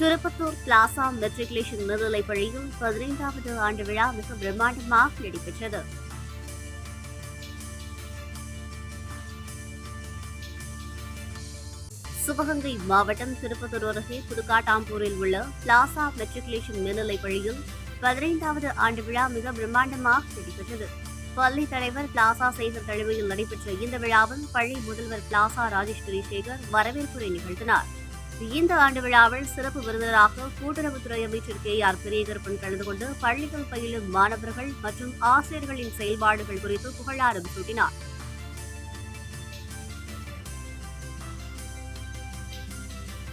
Tirupattur plaza matriculation மேல்நிலைப் பள்ளியில் பதினைந்தாவது ஆண்டு விழா மிக பிரம்மாண்டமாக நடைபெற்றது. சிவகங்கை மாவட்டம் திருப்பத்தூர் அருகே புதுக்காட்டாம்பூரில் உள்ள பிளாசா மெட்ரிகுலேஷன் மேல்நிலைப் பள்ளியில் பதினைந்தாவது ஆண்டு விழா மிக பிரம்மாண்டமாக நடைபெற்றது. பள்ளி தலைவர் பிளாசா சேகர் தலைமையில் நடைபெற்ற இந்த விழாவில் பள்ளி முதல்வர் பிளாசா ராஜேஸ்வரி சேகர் வரவேற்புரை நிகழ்த்தினார். இந்த ஆண்டு விழாவில் சிறப்பு விருந்தினராக கூட்டுறவுத்துறை அமைச்சர் கே ஆர் பெரியகருப்பன் கலந்து கொண்டு பள்ளிகள் பயிலும் மாணவர்கள் மற்றும் ஆசிரியர்களின் செயல்பாடுகள் குறித்து புகழாரம் சூட்டினார்.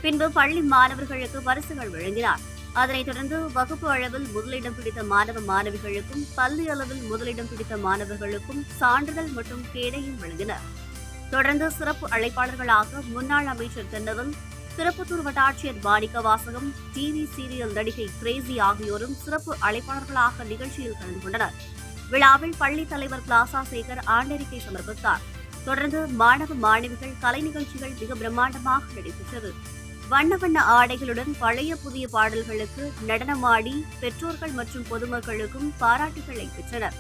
பின்பு பள்ளி மாணவர்களுக்கு பரிசுகள் வழங்கினார். அதனைத் தொடர்ந்து வகுப்பு அளவில் முதலிடம் பிடித்த மாணவ மாணவிகளுக்கும் பள்ளி அளவில் முதலிடம் பிடித்த மாணவர்களுக்கும் சான்றிதழ் மற்றும் கேடையும் வழங்கினர். தொடர்ந்து சிறப்பு அழைப்பாளர்களாக முன்னாள் அமைச்சர் தென்னவன் திருப்பத்தூர் வட்டாட்சியர் பாணிக்க வாசகம் டிவி சீரியல் நடிகை கிரேசி ஆகியோரும் சிறப்பு அழைப்பாளர்களாக நிகழ்ச்சியில் கலந்து கொண்டனர். விழாவில் பள்ளி தலைவர் பிளாசா சேகர் ஆண்டறிக்கை சமர்ப்பித்தார். தொடர்ந்து மாணவ மாணவிகள் கலை நிகழ்ச்சிகள் மிக பிரம்மாண்டமாக நடைபெற்றது. வண்ண வண்ண ஆடைகளுடன் பழைய புதிய பாடல்களுக்கு நடனமாடி பெற்றோர்கள் மற்றும் பொதுமக்களுக்கும் பாராட்டுகளை பெற்றனர்.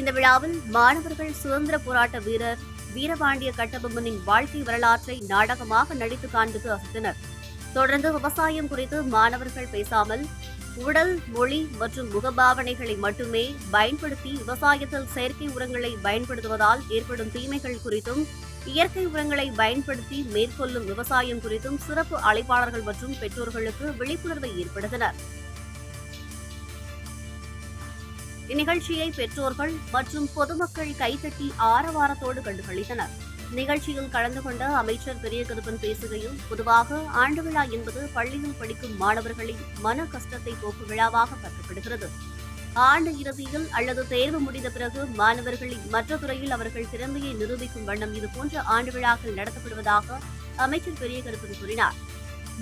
இந்த விழாவில் மாணவர்கள் சுதந்திர போராட்ட வீரர் வீரபாண்டிய கட்டபொம்மனின் வாழ்க்கை வரலாற்றை நாடகமாக நடித்து காண்பித்து அசத்தினர் தொடர்ந்து விவசாயம் குறித்து மாணவர்கள் பேசாமல் உடல் மொழி மற்றும் முகபாவனைகளை மட்டுமே பயன்படுத்தி விவசாயத்தில் செயற்கை உரங்களை பயன்படுத்துவதால் ஏற்படும் தீமைகள் குறித்தும் இயற்கை உரங்களை பயன்படுத்தி மேற்கொள்ளும் விவசாயம் குறித்தும் சிறப்பு அழைப்பாளர்கள் மற்றும் பெற்றோர்களுக்கு விழிப்புணர்வை ஏற்படுத்தினர். இந்நிகழ்ச்சியை பெற்றோர்கள் மற்றும் பொதுமக்கள் கைத்தட்டி ஆரவாரத்தோடு கண்டுகளித்தனர். நிகழ்ச்சியில் கலந்து கொண்ட அமைச்சர் பெரியகருப்பன் பேசுகையில் பொதுவாக ஆண்டு விழா என்பது பள்ளியில் படிக்கும் மாணவர்களின் மன கஷ்டத்தை போக்கும் விழாவாக கருதப்படுகிறது. ஆண்டு இறுதியில் அல்லது தேர்வு முடிந்த பிறகு மாணவர்களின் மற்ற துறையில் அவர்கள் திறமையை நிரூபிக்கும் வண்ணம் இதுபோன்ற ஆண்டு விழாக்கள் நடத்தப்படுவதாக அமைச்சர் பெரியகருப்பன் கூறினார்.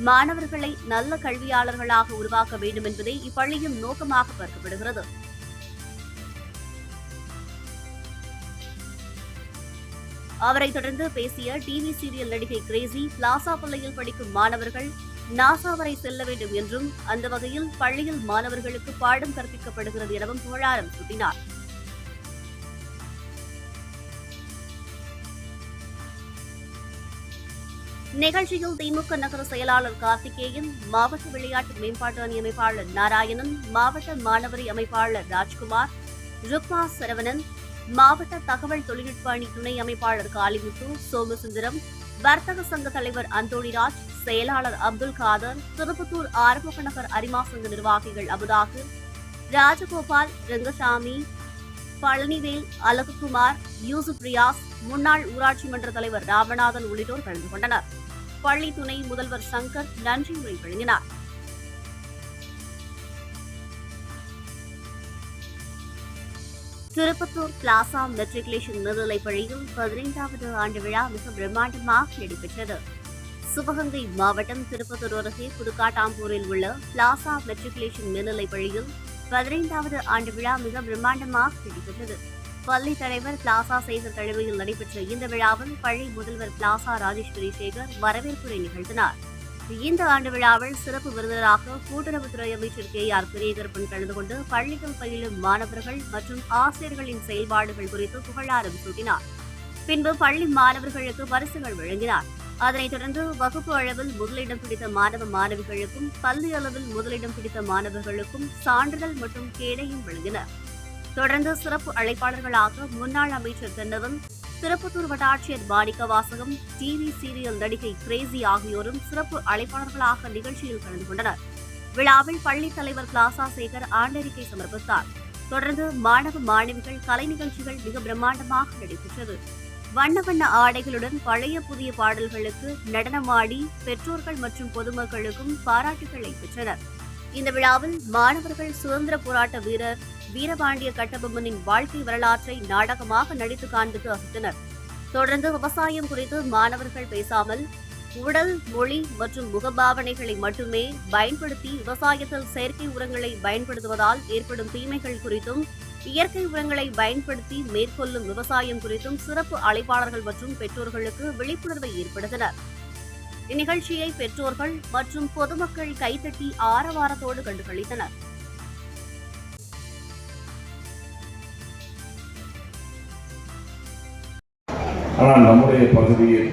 மாணவர்களை நல்ல கல்வியாளர்களாக உருவாக்க வேண்டும் என்பதே இப்பள்ளியின் நோக்கமாக பார்க்கப்படுகிறது. அவரை தொடர்ந்து பேசிய டிவி சீரியல் நடிகை கிரேசி பிளாசா பள்ளியில் படிக்கும் மாணவர்கள் நாசா வரை செல்ல வேண்டும் என்றும் அந்த வகையில் பள்ளியில் மாணவர்களுக்கு பாடம் கற்பிக்கப்படுகிறது எனவும் புகழாரம் சூட்டினார். நிகழ்ச்சியில் திமுக நகர செயலாளர் கார்த்திகேயன் மாவட்ட விளையாட்டு மேம்பாட்டு அணி அமைப்பாளர் நாராயணன் மாவட்ட மாணவரி அமைப்பாளர் ராஜ்குமார் ருக்மா சரவணன் மாவட்ட தகவல் தொழில்நுட்ப அணி துணை அமைப்பாளர் காளிமுத்து சோமசுந்தரம் வர்த்தக சங்க தலைவர் அந்தோணிராஜ் செயலாளர் அப்துல் காதர் திருப்பத்தூர் ஆரம்ப நகர் அரிமா சங்க நிர்வாகிகள் அபுதாகர் ராஜகோபால் ரங்கசாமி பழனிவேல் அலகுகுமார் யூசுப் ரியாஸ் முன்னாள் ஊராட்சி மன்ற தலைவர் ராமநாதன் உள்ளிட்டோர் கலந்து கொண்டனர். பள்ளி துணை முதல்வர் சங்கர் நன்றி உரை வழங்கினார். திருப்பத்தூர் பிளாசா மெட்ரிகுலேஷன் மேல்நிலைப் பள்ளியில் பதினைந்தாவது ஆண்டு விழா மிக பிரம்மாண்டமாக நடைபெற்றது. சிவகங்கை மாவட்டம் திருப்பத்தூர் அருகே புதுக்காட்டாம்பூரில் உள்ள பிளாசா மெட்ரிகுலேஷன் மேல்நிலைப் பள்ளியில் பதினைந்தாவது ஆண்டு விழா மிக பிரம்மாண்டமாக நடைபெற்றது. பள்ளி தலைவர் பிளாசா சேகர் தலைமையில் நடைபெற்ற இந்த விழாவில் பள்ளி முதல்வர் பிளாசா ராஜேஸ்வரி சேகர் வரவேற்புரை நிகழ்த்தினார். இந்த ஆண்டு விழாவில் சிறப்பு விருந்தினராக கூட்டுறவுத்துறை அமைச்சர் கே ஆர் பெரியகருப்பன் கலந்து கொண்டு பள்ளிகள் பயிலும் மாணவர்கள் மற்றும் ஆசிரியர்களின் செயல்பாடுகள் குறித்து புகழாரம் சூட்டினார். பின்பு பள்ளி மாணவர்களுக்கு பரிசுகள் வழங்கினார். அதனைத் தொடர்ந்து வகுப்பு அளவில் முதலிடம் பிடித்த மாணவ மாணவிகளுக்கும் பள்ளி அளவில் முதலிடம் பிடித்த மாணவர்களுக்கும் சான்றிதழ் மற்றும் கேடையும் வழங்கினர். தொடர்ந்து சிறப்பு அழைப்பாளர்களாக முன்னாள் அமைச்சர் தென்னவன் திருப்பத்தூர் வட்டாட்சியர் பாணிக்க வாசகம் டிவி சீரியல் நடிகை கிரேசி ஆகியோரும் சிறப்பு அழைப்பாளர்களாக நிகழ்ச்சியில் கலந்து கொண்டனர். விழாவில் பள்ளி தலைவர் கிளாசா சேகர் ஆண்டறிக்கை சமர்ப்பித்தார். தொடர்ந்து மாணவ மாணவிகள் கலை நிகழ்ச்சிகள் மிக பிரம்மாண்டமாக நடைபெற்றது. வண்ண வண்ண ஆடைகளுடன் பழைய புதிய பாடல்களுக்கு நடனமாடி பெற்றோர்கள் மற்றும் பொதுமக்களுக்கும் பாராட்டுகளை பெற்றனர். இந்த விழாவில் மாணவர்கள் சுதந்திர போராட்ட வீரர் வீரபாண்டிய கட்டபொம்மனின் வாழ்க்கை வரலாற்றை நாடகமாக நடித்து காண்பித்து அசத்தினர். தொடர்ந்து விவசாயம் குறித்து மாணவர்கள் பேசாமல் உடல் மொழி மற்றும் முகபாவனைகளை மட்டுமே பயன்படுத்தி விவசாயத்தில் செயற்கை உரங்களை பயன்படுத்துவதால் ஏற்படும் தீமைகள் குறித்தும் இயற்கை உரங்களை பயன்படுத்தி மேற்கொள்ளும் விவசாயம் குறித்தும் சிறப்பு அழைப்பாளர்கள் மற்றும் பெற்றோர்களுக்கு விழிப்புணர்வை ஏற்படுத்தினர். இந்நிகழ்ச்சியை பெற்றோர்கள் மற்றும் பொதுமக்கள் கைதட்டி ஆரவாரத்தோடு கண்டுகளித்தனர். ஆனால் நம்முடைய பகுதியில்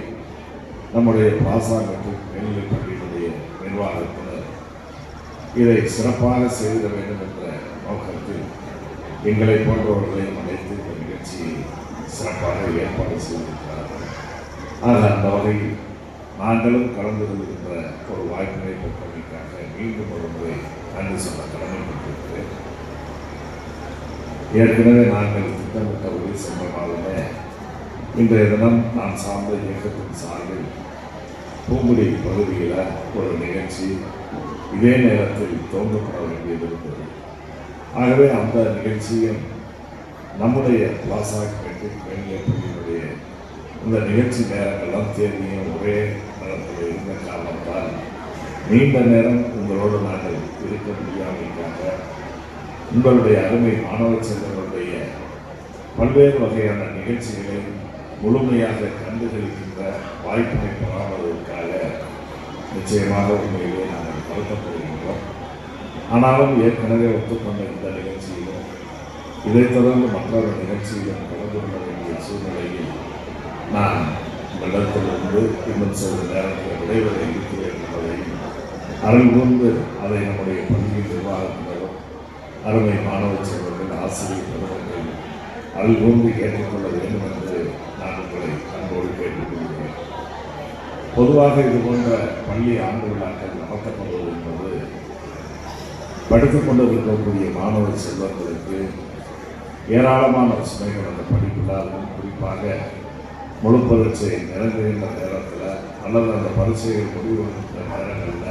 நம்முடைய பாசாங்கத்தில் மேல்நிலைப் பள்ளியினுடைய நிர்வாகத்தினர் இதை சிறப்பாக செய்திட வேண்டும் என்ற நோக்கத்தில் எங்களை போன்றவர்களையும் அழைத்து இந்த நிகழ்ச்சியை சிறப்பாக ஏற்பாடு செய்திருக்கிறார்கள். ஆனால் அந்த வகையில் நாங்களும் கலந்து கொள்கின்ற ஒரு வாய்ப்பினை பெற்றமைக்காக மீண்டும் ஒரு முறை நன்றி சொல்ல கடமைப்பட்டிருக்கிறேன். ஏற்கனவே நாங்கள் திட்டமிட்டபடி சென்றனாலுமே இன்றைய தினம் நான் சார்ந்த இயக்கத்தின் சார்பில் பூங்குடி பகுதியில் ஒரு நிகழ்ச்சி இதே நேரத்தில் தோன்றப்பட வேண்டியது இருந்தது. ஆகவே அந்த நிகழ்ச்சியும் நம்முடைய பிளாசா மெட்ரிக் மேல்நிலைப் இந்த நிகழ்ச்சி நேரங்கள்லாம் தேதியும் ஒரே நேரத்தில் இருந்த காரணத்தால் நீண்ட நேரம் உங்களோடு நாங்கள் இருக்க முடியாமைக்காக உங்களுடைய அருமை மாணவ செல்வங்களுடைய பல்வேறு வகையான நிகழ்ச்சிகளை முழுமையாக கண்டுகளிக்கின்ற வாய்ப்பினை பெறாததற்காக நிச்சயமாக உண்மையிலே நாங்கள் வருத்தப்படுகின்றோம். ஆனாலும் ஏற்கனவே ஒத்துக்கொண்ட இந்த நிகழ்ச்சியிலும் இதைத் தொடர்ந்து மற்றொரு நிகழ்ச்சியிலும் கலந்து கொள்ள வேண்டிய சூழ்நிலையில் நான் உங்களிடத்திலிருந்து இன்னும் சிறிது நேரத்தில் விளைவதை இருக்கிறேன் என்பதையும் அருள் அதை நம்முடைய பள்ளி நிர்வாகத்தினரும் அருமை மாணவ செல்வர்கள் ஆசிரியர் பெருமக்கள் அருள் கூர்ந்து வேண்டும் என்று நான் உங்களை அன்போடு கேட்டுக்கொள்கிறேன். பொதுவாக இது போன்ற பள்ளி ஆண்டு விழாக்கள் நடத்தப்படுவது என்பது படித்துக் கொண்டிருக்கக்கூடிய மாணவ செல்வர்களுக்கு ஏராளமான சுமைகள் அந்த படிப்பில் குறிப்பாக முழு பரீட்சை நிறைவேறுகின்ற நேரத்தில் அல்லது அந்த பரீட்சைகள் முடிவெடுக்கிற நேரங்களில்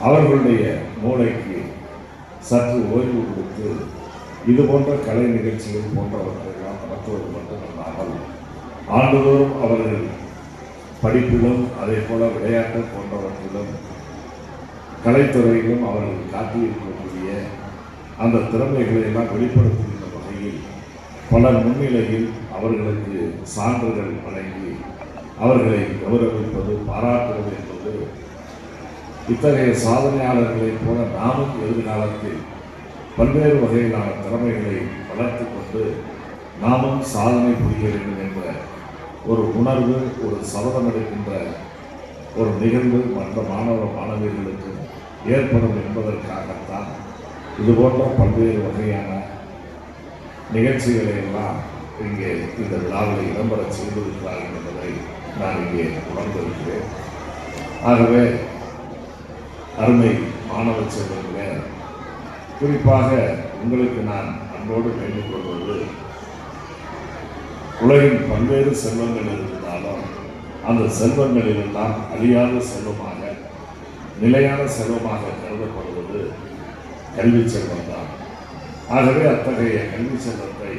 அவர்களுடைய மூளைக்கு சற்று ஓய்வு கொடுத்து இது போன்ற கலை நிகழ்ச்சிகள் போன்றவற்றையெல்லாம் நடத்துவது மட்டுமல்லாமல் ஆண்டுதோறும் அவர்கள் படிப்பிலும் அதே போல விளையாட்டு போன்றவற்றிலும் கலைத்துறையிலும் அவர்கள் காட்டியிருக்கக்கூடிய அந்த திறமைகளை எல்லாம் வெளிப்படுத்துகின்ற வகையில் பலர் முன்னிலையில் அவர்களுக்கு சான்றுகள் வழங்கி அவர்களை கௌரவிப்பது பாராட்டுவது என்பது இத்தகைய சாதனையாளர்களைப் போல நாமும் எதிர்காலத்தில் பல்வேறு வகையிலான திறமைகளை வளர்த்து கொண்டு நாமும் சாதனை புரிய வேண்டும் என்ற ஒரு உணர்வு ஒரு சபதம் எடுக்கின்ற ஒரு நிகழ்வு மற்ற மாணவ மாணவியர்களுக்கு ஏற்படும் என்பதற்காகத்தான் இதுபோன்ற பல்வேறு வகையான நிகழ்ச்சிகளை எல்லாம் இங்கே இந்த விழாவில் இடம்பெற செய்திருக்கிறார்கள் என்பதை நான் இங்கே உணர்ந்திருக்கிறேன். ஆகவே அருமை மாணவ செல்வங்களே குறிப்பாக உங்களுக்கு நான் அன்போடு வேண்டிக் கொள்வது உலகின் பல்வேறு செல்வங்கள் இருந்தாலும் அந்த செல்வங்களிலெல்லாம் அழியாத செல்வமாக நிலையான செல்வமாக கருதப்படுவது கல்வி செல்வம் தான் ஆகவே அத்தகைய கல்வி செல்வத்தை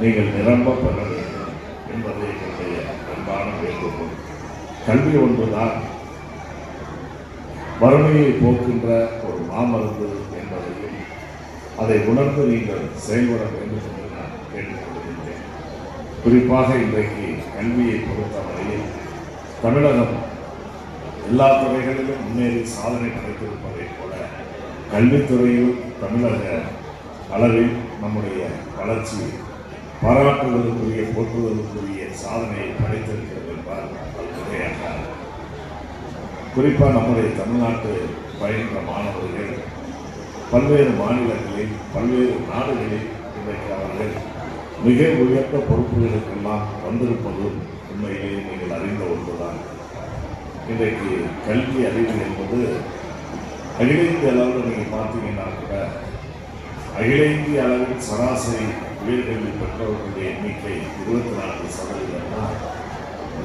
நீங்கள் நிரம்ப பெற வேண்டும் என்பதை என்னுடைய அன்பான வேண்டுகோள். கல்வி ஒன்றுதான். வறுமையை போக்கின்ற ஒரு மாமருந்து என்பதையும் அதை உணர்ந்து நீங்கள் செயல்பட வேண்டும் என்று நான் கேட்டுக்கொள்கின்றேன். குறிப்பாக இன்றைக்கு கல்வியை பொறுத்தவரையில் தமிழகம் எல்லா துறைகளிலும் முன்னேறி சாதனை படைத்திருப்பதைப் போல கல்வித்துறையில் தமிழக அளவில் நம்முடைய வளர்ச்சி பாராட்டுவதற்குரிய போற்றுவதற்குரிய சாதனையை படைத்திருக்கிறது என்றால் அது மிகையாகாது குறிப்பாக நம்முடைய தமிழ்நாட்டு பயின்ற மாணவர்கள் பல்வேறு மாநிலங்களில் பல்வேறு நாடுகளில் இன்றைக்கு அவர்கள் மிக உயர்ந்த பொறுப்புகளுக்கெல்லாம் வந்திருப்பது உண்மையிலேயே நீங்கள் அறிந்த ஒன்றுதான். இன்றைக்கு கல்வி அறிவு என்பது அகில இந்திய அளவில் நீங்கள் பார்த்தீங்கன்னா கூட அகில இந்திய அளவில் சராசரி உயர்கல்வி பெற்றவர்களுடைய எண்ணிக்கை இருபத்தி நான்கு சதவீதம்னா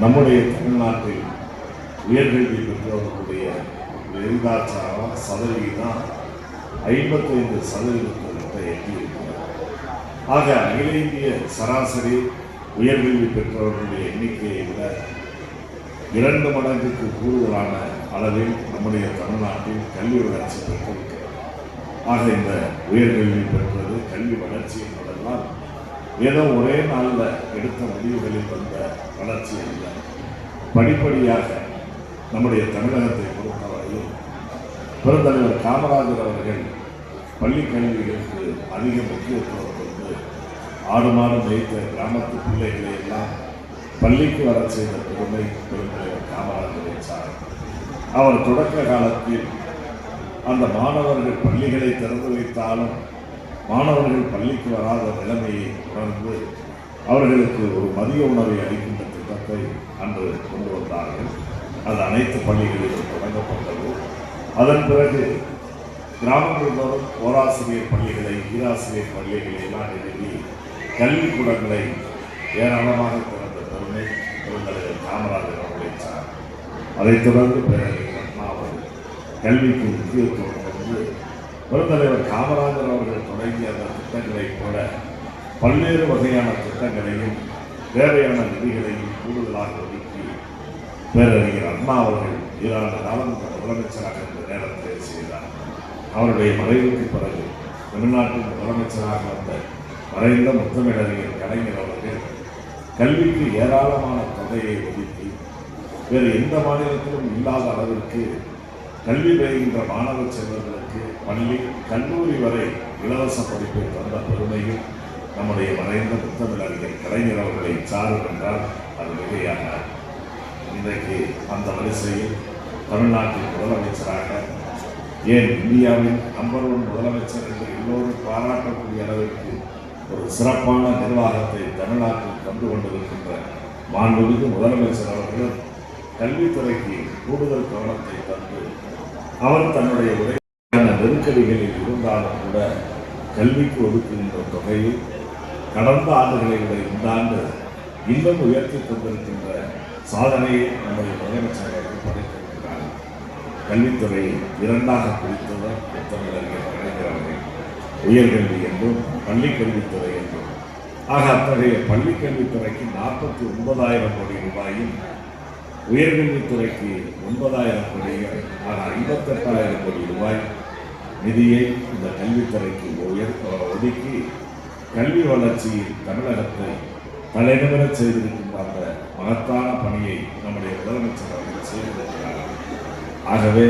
நம்முடைய தமிழ்நாட்டில் உயர்கல்வி பெற்றவர்களுடைய விகிதாச்சாரம் சதவீதம் ஐம்பத்தைந்து சதவீதத்தை எட்டியிருக்கிறது ஆக அகில இந்திய சராசரி உயர்கல்வி பெற்றவர்களுடைய எண்ணிக்கையை விட இரண்டு மடங்குக்கு கூடுதலான அளவில் நம்முடைய தமிழ்நாட்டில் கல்வி வளர்ச்சி பெற்றிருக்கிறது. ஆக இந்த உயர்கல்வி பெற்றது கல்வி வளர்ச்சி என்பதெல்லாம் ஏதோ ஒரே நாளில் எடுத்த முடிவுகளில் வந்த வளர்ச்சி அல்ல. படிப்படியாக நம்முடைய தமிழகத்தை பொறுத்தவரையில் பெருந்தலைவர் காமராஜர் அவர்கள் பள்ளி கல்விகளுக்கு அதிக முக்கியத்துவம் கொடுத்து ஆடு மாதம் வைத்த கிராமத்து பிள்ளைகளை எல்லாம் பள்ளிக்கு வர செய்த பெருமை பெருந்தலைவர் காமராஜரை சார் அவர் தொடக்க காலத்தில் அந்த மாணவர்கள் பள்ளிகளை திறந்து வைத்தாலும் மாணவர்கள் பள்ளிக்கு வராத நிலைமையை உணர்ந்து அவர்களுக்கு ஒரு மதிய உணவை அளிக்கின்ற திட்டத்தை அன்று கொண்டு வந்தார்கள். அது அனைத்து பள்ளிகளிலும் தொடங்கப்பட்டது. அதன் பிறகு கிராமங்கள் தோறும் ஓராசிரியர் பள்ளிகளை ஈராசிரியர் பள்ளிகளை எல்லாம் எழுதி கல்விக்கூடங்களை ஏராளமாக திறந்த பெருமை பெருந்தலைவர் காமராஜர் அவர்களை சார் அதைத் தொடர்ந்து பிறகு கல்விக்கு முக்கியத்துவம் கொடுத்து பெருந்தலைவர் காமராஜர் அவர்கள் தொடங்கிய அந்த திட்டங்களைப் போல பல்வேறு வகையான திட்டங்களையும் தேவையான நிதிகளையும் கூடுதலாக ஒதுக்கி பேரறிஞர் அண்ணா அவர்கள் ஈராண்டு காலம் முதலமைச்சராக இந்த நேரத்தில் செய்தார். அவருடைய மறைவுக்கு பிறகு தமிழ்நாட்டின் முதலமைச்சராக வந்த மறைந்த முத்தமிழறிஞர் கலைஞர் அவர்கள் கல்விக்கு ஏராளமான தொகையை ஒதுக்கி வேறு எந்த மாநிலத்திலும் இல்லாத அளவிற்கு கல்வி பயில்கின்ற மாணவ செல்வர்களுக்கு பள்ளி கல்லூரி வரை இலவச படிப்பை தந்த பெருமையும் நம்முடைய மறைந்த முத்தமிழறிஞர் கலைஞர் அவர்களை சாரும் என்றால் அது மிகையாக இன்றைக்கு அந்த வரிசையில் தமிழ்நாட்டின் முதலமைச்சராக ஏன் இந்தியாவின் நம்பர் ஒன் முதலமைச்சர் என்று எல்லோரும் பாராட்டக்கூடிய அளவிற்கு ஒரு சிறப்பான நிர்வாகத்தை தமிழ்நாட்டில் தந்து கொண்டிருக்கின்ற மாண்புமிகு முதலமைச்சர் அவர்கள் கல்வித்துறைக்கு கூடுதல் கவனத்தை தந்து அவர் தன்னுடைய உரையான நெருக்கடிகளில் இருந்தாலும் கூட கல்விக்கு ஒதுக்குகின்ற தொகையை கடந்த ஆண்டுகளை விட இந்த ஆண்டு இன்னும் உயர்த்தி கொண்டிருக்கின்ற சாதனையை நம்முடைய முதலமைச்சர் படைத்திருக்கிறார். கல்வித்துறையை இரண்டாக பிரித்தவர் புத்தமிழர்கள் கலைஞர் உயர்கல்வி என்றும் பள்ளி கல்வித்துறை என்றும். ஆக அத்தகைய பள்ளி கல்வித்துறைக்கு நாற்பத்தி ஒன்பதாயிரம் கோடி ரூபாயும் உயர்கல்வித்துறைக்கு ஒன்பதாயிரம் கோடி ஆக ஐம்பத்தெட்டாயிரம் கோடி ரூபாய் நிதியை இந்த கல்வித்துறைக்கு உயர் ஒதுக்கி கல்வி வளர்ச்சியில் தமிழகத்தை தலைநிமிரச் செய்திருக்கின்ற அந்த மகத்தான பணியை நம்முடைய முதலமைச்சர் அவர்கள் செய்திருக்கிறார்கள் ஆகவே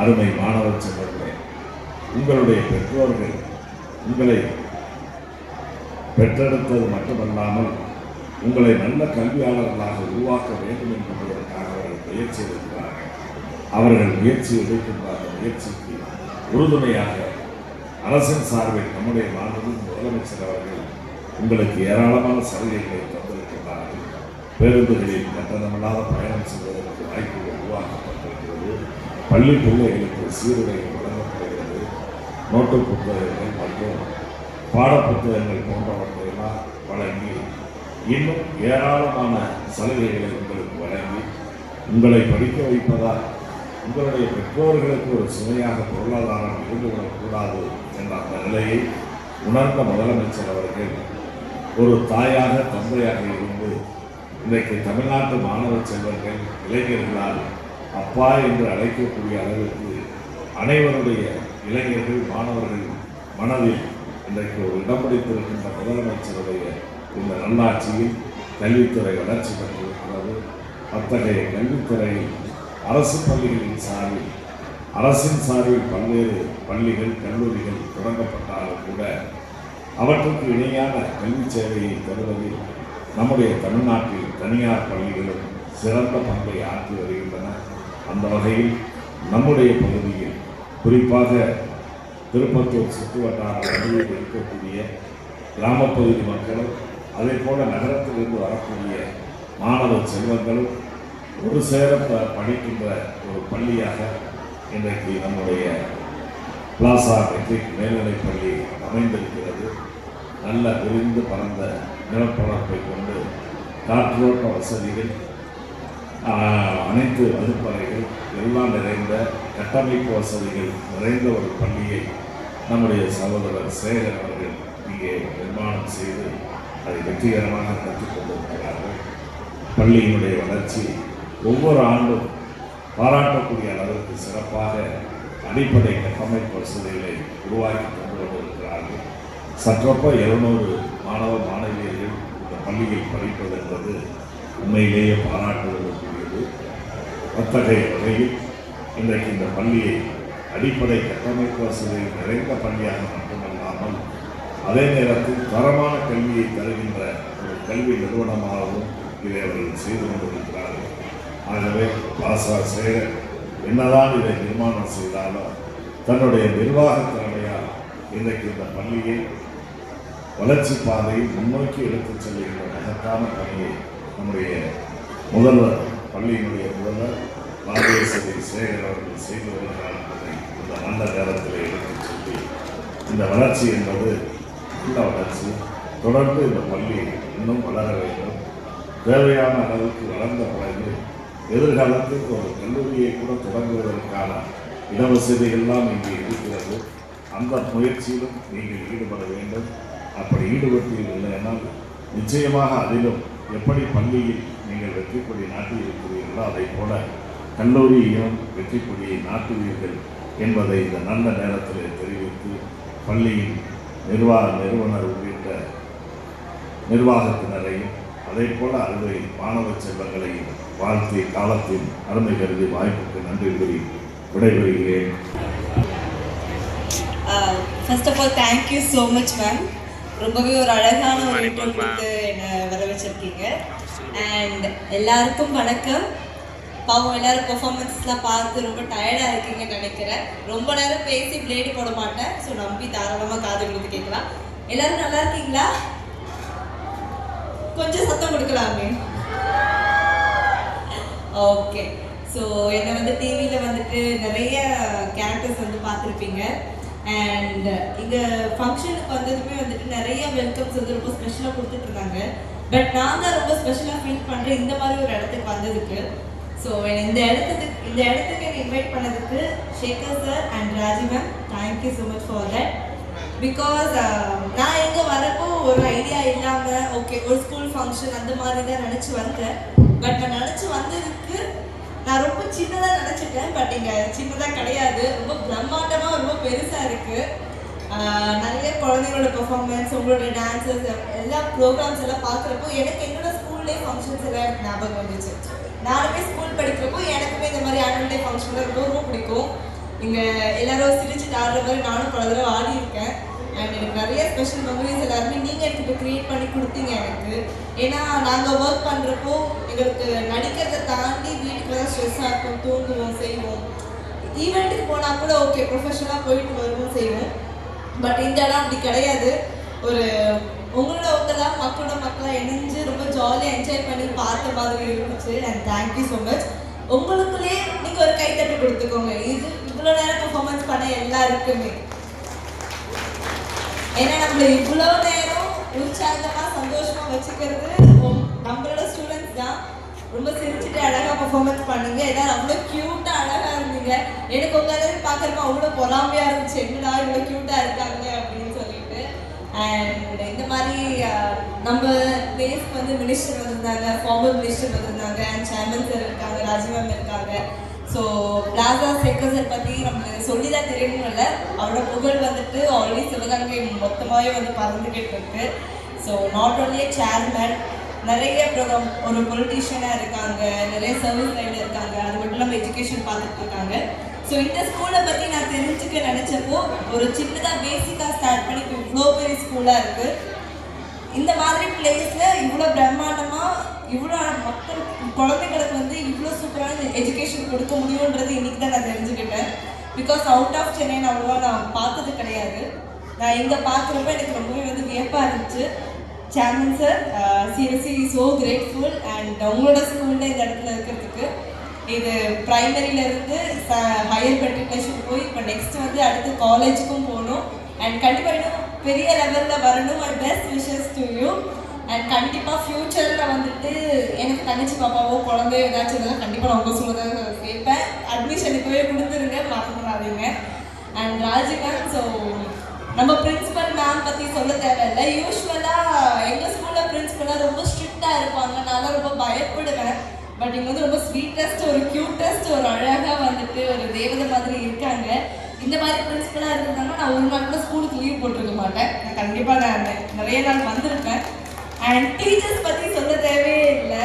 அருமை மாணவ செல்வர்களே உங்களுடைய பெற்றோர்கள் உங்களை பெற்றெடுத்தது மட்டுமல்லாமல் உங்களை நல்ல கல்வியாளர்களாக உருவாக்க வேண்டும் என்பதற்காக அவர்கள் முயற்சி எடுக்கிறார்கள். அவர்கள் முயற்சி எடுக்கின்றார்கள் முயற்சிக்கு உறுதுணையாக அரசின் சார்பில் நம்முடைய மாண்பு முதலமைச்சர் அவர்கள் உங்களுக்கு ஏராளமான சலுகைகளை தந்திருக்கிறார்கள் பேருந்துகளில் கட்டணமில்லாத பயணம் செய்வதற்கு வாய்ப்புகள் உருவாக்கப்பட்டிருக்கிறது. பள்ளி பிள்ளைகளுக்கு சீருடைகள் வழங்கப்படுகிறது. நோட்டு புத்தகங்கள் மற்றும் பாடப்புத்தகங்கள் போன்றவற்றையெல்லாம் வழங்கி இன்னும் ஏராளமான சலுகைகளை உங்களுக்கு வழங்கி உங்களை படிக்க வைப்பதால் உங்களுடைய பெற்றோர்களுக்கு ஒரு சுமையாக பொருளாதாரம் இருந்துவிடக்கூடாது என்ற அந்த நிலையை உணர்ந்த முதலமைச்சர் அவர்கள் ஒரு தாயாக தந்தையாக இருந்து இன்றைக்கு தமிழ்நாட்டு மாணவ செல்வர்கள் இளைஞர்களால் அப்பா என்று அழைக்கக்கூடிய அளவிற்கு அனைவருடைய இளைஞர்கள் மாணவர்கள் மனதில் இன்றைக்கு ஒரு இடம் பிடித்திருக்கின்ற முதலமைச்சருடைய இந்த நல்லாட்சியில் கல்வித்துறை வளர்ச்சி பெற்றிருக்கிறது அத்தகைய கல்வித்துறையில் அரசு பள்ளிகளின் சார்பில் அரசின் சார்பில் பல்வேறு பள்ளிகள் கல்லூரிகள் தொடங்கப்பட்டாலும் கூட அவற்றுக்கு இணையான கல்வி சேவையை தருவதில் நம்முடைய தமிழ்நாட்டில் தனியார் பள்ளிகளும் சிறந்த பங்கை ஆற்றி வருகின்றன. அந்த வகையில் நம்முடைய பகுதியில் குறிப்பாக திருப்பத்தூர் சுற்றுவட்டார பகுதியில் இருக்கக்கூடிய கிராமப்பகுதி மக்களும் அதே போல் நகரத்திலிருந்து வரக்கூடிய மாணவ செல்வங்களும் ஒரு சேர படிக்கின்ற ஒரு பள்ளியாக இன்றைக்கு நம்முடைய பிளாசா மெட்ரிக் மேல்நிலைப் பள்ளி அமைந்திருக்கிறது. நல்ல விரிந்து பறந்த நிலப்பரப்பை கொண்டு காற்றோட்ட வசதிகள் அனைத்து வகுப்பறைகள் எல்லாம் நிறைந்த கட்டமைப்பு வசதிகள் நிறைந்த ஒரு பள்ளியை நம்முடைய சகோதரர் சேகர் அவர்கள் இங்கே நிர்மாணம் செய்து அதை வெற்றிகரமாக கற்றுக்கொண்டிருக்கிறார்கள் பள்ளியினுடைய வளர்ச்சி ஒவ்வொரு ஆண்டும் பாராட்டக்கூடிய அளவிற்கு சிறப்பாக அடிப்படை கட்டமைப்பு வசதிகளை உருவாக்கி கொண்டு வந்திருக்கிறார்கள். சற்றொப்ப இருநூறு மாணவ மாணவியர்கள் இந்த பள்ளியில் படிப்பது என்பது உண்மையிலேயே பாராட்டுவதற்குரியது. அத்தகைய வகையில் இன்றைக்கு இந்த பள்ளியை அடிப்படை கட்டமைப்பு வசதிகள் நிறைந்த பள்ளியாக மட்டுமல்லாமல் அதே நேரத்தில் தரமான கல்வியை தருகின்ற ஒரு கல்வி நிறுவனமாகவும் இதை அவர்கள் செய்து கொண்டிருக்கிறார்கள். ஆகவே பாசா சேர என்னதான் இதை நிர்மாணம் செய்தாலும் தன்னுடைய நிர்வாக திறமையால் இன்றைக்கு இந்த பள்ளியை வளர்ச்சி பாதையில் முன்னோக்கி எடுத்துச் செல்கின்ற மகத்தான பணியை நம்முடைய முதல்வர் பள்ளியினுடைய முதல்வர் ராஜேஸ்வரி சேகர் அவர்கள் செய்து வருகிறார் என்பதை இந்த நல்ல நேரத்தில் எடுத்துச் சொல்லி இந்த வளர்ச்சி என்பது சுற்றுலா வளர்ச்சி தொடர்ந்து இந்த பள்ளி இன்னும் வளர வேண்டும். தேவையான அளவுக்கு வளர்ந்த பிறகு எதிர்காலத்தில் ஒரு கல்லூரியை கூட தொடங்குவதற்கான இடவசதிகள்லாம் இங்கே இருக்கிறது. அந்த முயற்சியிலும் நீங்கள் ஈடுபட வேண்டும். அப்படி ஈடுபட்டீர்கள் என்றால் நிச்சயமாக அதிலும் எப்படி பள்ளியில் நீங்கள் வெற்றி கொடி நாட்டியிருக்கிறீர்களோ அதை போல கல்லூரியிலும் வெற்றி கொடியை நாட்டுவீர்கள் என்பதை இந்த நல்ல நேரத்தில் தெரிவித்து பள்ளியின் நிர்வாக நிறுவனர் உள்ளிட்ட நிர்வாகத்தினரையும் அதே போல அறுவை மாணவ செல்வங்களையும் வாழ்த்தி காலத்தின் அருமை கருதி வாய்ப்புக்கு நன்றி கூறி விடைபெறுகிறேன். First of all thank you so much ma'am ரொம்பவே ஒரு அழகான ஒரு கொடுத்து என்னை வர வச்சிருக்கீங்க அண்ட் எல்லாருக்கும் வணக்கம். பாவம் எல்லாரும் பெர்ஃபார்மன்ஸ்லாம் பார்த்து ரொம்ப டயர்டாக இருக்கீங்கன்னு நினைக்கிறேன். ரொம்ப நேரம் பேசி பிளேடு போட மாட்டேன். ஸோ நம்பி தாராளமாக காது கொடுத்து கேட்கலாம். எல்லாரும் நல்லா இருக்கீங்களா? கொஞ்சம் சத்தம் கொடுக்கலாமே. ஓகே ஸோ என்னை வந்து டிவியில் வந்துட்டு நிறைய கேரக்டர்ஸ் வந்து பார்த்துருப்பீங்க. அண்ட் இங்கே ஃபங்க்ஷனுக்கு வந்ததுமே வந்துட்டு நிறைய வெல்கம்ஸ் வந்து ரொம்ப ஸ்பெஷலாக கொடுத்துட்டு இருந்தாங்க. பட் நான் தான் ரொம்ப ஸ்பெஷலாக ஃபீல் பண்ணுறேன் இந்த மாதிரி ஒரு இடத்துக்கு வந்ததுக்கு ஸோ இந்த இடத்துக்கு இந்த இடத்துக்கு என்னை இன்வைட் பண்ணதுக்கு Shekar sir and Raji ma'am thank you so much for that because நான் எங்கே வரப்போ ஒரு ஐடியா இல்லாமல் ஓகே ஒரு ஸ்கூல் ஃபங்க்ஷன் அந்த மாதிரி தான் நினச்சி வந்தேன். பட் நான் நினச்சி வந்ததுக்கு நான் ரொம்ப சின்னதாக நினச்சிட்டேன். பட் இங்கே சின்னதாக கிடையாது. ரொம்ப பிரம்மாண்டமாக ரொம்ப பெருசாக இருக்குது நிறைய குழந்தைங்களோட பெர்ஃபார்மன்ஸ் உங்களோட டான்ஸஸ் எல்லா ப்ரோக்ராம்ஸ் எல்லாம் பார்க்குறப்போ எனக்கு என்னோட ஸ்கூல்லேயே ஃபங்க்ஷன்ஸ் எல்லாம் எனக்கு ஞாபகம் வந்துச்சு. நானுமே ஸ்கூல் படிக்கிறப்போ எனக்குமே இந்த மாதிரி ஆனுவல் டே ஃபங்க்ஷன்லாம் ரொம்ப ரொம்ப பிடிக்கும். நீங்கள் எல்லாரும் சிரிச்சு ஆடுற மாதிரி நானும் பல தடவை ஆடி இருக்கேன். அண்ட் எனக்கு நிறைய ஸ்பெஷல் மெமரிஸ் எல்லாருமே நீங்கள் எனக்கு க்ரியேட் பண்ணி கொடுத்தீங்க எனக்கு. ஏன்னா நாங்கள் ஒர்க் பண்ணுறப்போ எங்களுக்கு நடிக்கிறதை தாண்டி வீட்டுக்கு தான் ஸ்ட்ரெஸ்ஸாக இருக்கும் தூங்குவோம் செய்வோம். ஈவெண்ட்டுக்கு போனால் கூட ஓகே ப்ரொஃபஷனலாக போயிட்டு வருவோம் செய்வோம். பட் இந்த இடம் அப்படி கிடையாது. ஒரு மக்களோட மக்களாக இணைஞ்சு ரொம்ப ஜாலியாக என்ஜாய் பண்ணி பார்த்த மாதிரி இருந்துச்சு. அண்ட் தேங்க்யூ ஸோ மச் உங்களுக்குள்ளே நீங்கள் ஒரு கைத்தட்டு கொடுத்துக்கோங்க. இது இவ்வளோ நேரம் பெர்ஃபார்மன்ஸ் பண்ண எல்லாருக்குமே. ஏன்னா நம்மள இவ்வளோ நேரம் உற்சாகமாக சந்தோஷமாக வச்சுக்கிறது நம்மளோட ஸ்டூடெண்ட்ஸ் தான். ரொம்ப சிரிச்சுட்டு அழகாக பெர்ஃபார்மன்ஸ் பண்ணுங்க. எல்லாரும் அவ்வளோ க்யூட்டாக அழகாக இருந்தீங்க. எனக்கு உங்க எல்லாரும் பார்க்குறப்ப அவ்வளோ பொறாமையாக இருந்துச்சு. என்னடா இவ்வளோ க்யூட்டாக இருக்காங்க? அண்ட் இந்த மாதிரி uh, நம்ம பேஸ்க்கு வந்து மினிஸ்டர் வந்திருந்தாங்க ஃபார்மர் மினிஸ்டர் வந்திருந்தாங்க அண்ட் சேர்மன் சார் இருக்காங்க ராஜீவ் இருக்காங்க. ஸோ பிளாசா சேகர் சார் பற்றி நம்மளுக்கு சொல்லி தான் தெரியணும் இல்லை. அவரோட புகழ் வந்துட்டு ஆல்ரெடி சிவகங்கை மொத்தமாகவே வந்து பறந்துக்கிட்டு இருக்கு. ஸோ நாட் ஓன்லி சேர்மேன் நிறைய ப்ரோக்ராம் ஒரு பொலிட்டீஷியனாக இருக்காங்க நிறைய சர்வீஸ் லைனில் இருக்காங்க. அது மட்டும் இல்லாமல் எஜுகேஷன் பார்த்துட்டு இருக்காங்க. ஸோ இந்த ஸ்கூலை பற்றி நான் தெரிஞ்சுக்க நினச்சப்போ ஒரு சின்னதாக பேசிக்காக ஸ்டார்ட் பண்ணி இப்போ இவ்வளோ பெரிய ஸ்கூலாக இருக்குது இந்த மாதிரி பிளேஸில் இவ்வளோ பிரம்மாண்டமாக இவ்வளோ மக்கள் குழந்தைங்களுக்கு வந்து இவ்வளோ சூப்பரான எஜுகேஷன் கொடுக்க முடியுன்றது இன்றைக்கி தான் நான் தெரிஞ்சுக்கிட்டேன். பிகாஸ் அவுட் ஆஃப் சென்னை நான் அவ்வளோவா நான் பார்த்தது கிடையாது. நான் இங்கே பார்க்குறப்ப எனக்கு ரொம்பவே வந்து வியப்பாக இருந்துச்சு. Chairman sir CSC so grateful and உங்களோட ஸ்கூலில் இந்த இடத்துல இருக்கிறதுக்கு. இது பிரைமரியில இருந்து ஹையர் மெட்ரிகுலேஷன் போய் இப்போ நெக்ஸ்ட் வந்து அடுத்து காலேஜுக்கும் போகணும். அண்ட் கண்டிப்பாக இன்னும் பெரிய லெவலில் வரணும். And best wishes to you and கண்டிப்பாக ஃப்யூச்சரில் வந்துட்டு எனக்கு தங்கச்சி பாப்பாவோ குழந்தையோ ஏதாச்சும் இதெல்லாம் கண்டிப்பாக நான் உங்கள் ஸ்கூலில் கேட்பேன். அட்மிஷன் இப்போவே கொடுத்துருங்க. மறந்துடாதீங்க அண்ட் ராஜிகன் ஸோ நம்ம பிரின்ஸிபல் மேம் பற்றி சொல்ல தேவையில்லை. யூஸ்வலாக எங்கள் ஸ்கூலில் பிரின்ஸிபலாக ரொம்ப ஸ்ட்ரிக்டாக இருப்பாங்க. நான் ரொம்ப பயப்படுவேன். பட் இங்கே வந்து ரொம்ப ஸ்வீட்டஸ்ட் ஒரு க்யூட்டஸ்ட் ஒரு அழகாக வந்துட்டு ஒரு தேவதை மாதிரி இருக்காங்க. இந்த மாதிரி பிரின்சிபலாக இருந்தாங்கன்னா நான் ஒரு நாள் கூட ஸ்கூலுக்கு லீவ் போட்டிருக்க மாட்டேன். நான் கண்டிப்பாக நான் நிறைய நாள் வந்திருப்பேன். அண்ட் டீச்சர்ஸ் பற்றி சொல்ல தேவையே இல்லை.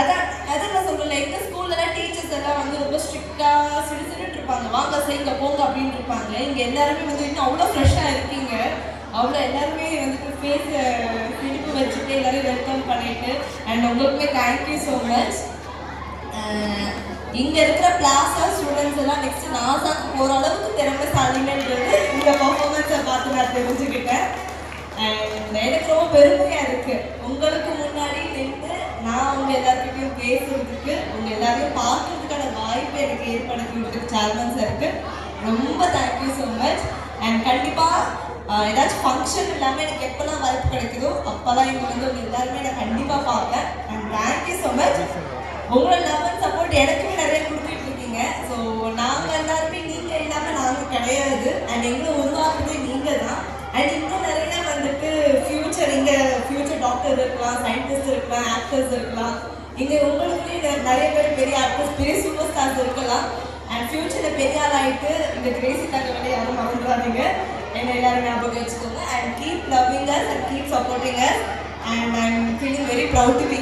அதான் அதான் நான் சொல்லல எங்கள் ஸ்கூல்லலாம் டீச்சர்ஸ் எல்லாம் வந்து ரொம்ப ஸ்ட்ரிக்டாக சிடு சிடுன்னு இருப்பாங்க. வாங்க செய்யுங்க போங்க அப்படின்னு இருப்பாங்க. இங்கே எல்லாருமே வந்து இன்னும் அவ்வளோ ஃப்ரெஷ்ஷாக இருக்கீங்க. அவ்வளோ எல்லாருமே வந்துட்டு ஃபேஸ் சிரிப்பு வச்சுட்டு எல்லாரும் வெல்கம் பண்ணிட்டு அண்ட் உங்களுக்குமே தேங்க்யூ ஸோ மச் இங்கே இருக்கிற பிளாஸா ஸ்டூடெண்ட்ஸ் எல்லாம் நெக்ஸ்ட் நாசாக்கு போற அளவுக்கு திறமைசாலிங்கன்றது இந்த பர்ஃபார்மன்ஸை பார்த்து நான் தெரிஞ்சுக்கிட்டேன். எனக்கு ரொம்ப பெருமையாக இருக்குது உங்களுக்கு முன்னாடி நின்று நான் உங்கள் எல்லாத்துக்கிட்டையும் பேசுறதுக்கு உங்கள் எல்லாரையும் பார்க்கறதுக்கான வாய்ப்பு எனக்கு ஏற்படுத்தி கொடுத்துருக்கு சேர்மன் சாருக்கு ரொம்ப தேங்க்யூ ஸோ மச் அண்ட் கண்டிப்பாக ஏதாச்சும் ஃபங்க்ஷன் இல்லாமல் எனக்கு எப்போல்லாம் வாய்ப்பு கிடைக்குதோ அப்போல்லாம் இங்கே வந்து உங்கள் எல்லாருமே நான் கண்டிப்பாக பார்ப்பேன். And thank you so much உங்களோட லவ் அண்ட் சப்போர்ட் எனக்குமே நிறைய கொடுத்துட்டு இருக்கீங்க. ஸோ நாங்கள் எல்லாருமே நீங்கள் இல்லாமல் நாங்கள் கிடையாது. அண்ட் எங்களை உருவாக்குறதே நீங்கள் தான் அண்ட் இன்னும் நிறைய வந்துட்டு ஃப்யூச்சர் இங்கே ஃப்யூச்சர் டாக்டர் இருக்கலாம் சயின்டிஸ்ட் இருக்கலாம் ஆக்டர்ஸ் இருக்கலாம். இங்கே உங்களுக்குள்ளே நிறைய பேர் பெரிய ஆக்டர்ஸ் பெரிய சூப்பர் ஸ்டார்ஸ் இருக்கலாம் அண்ட் ஃப்யூச்சரில் பெரிய ஆள் ஆகிட்டு இந்த கிரேசி தகவலை யாரும் மறந்துடாதீங்க. என்ன எல்லாரும் ஞாபகம் வச்சுக்கோங்க and keep loving us and keep supporting us and I am feeling very proud to be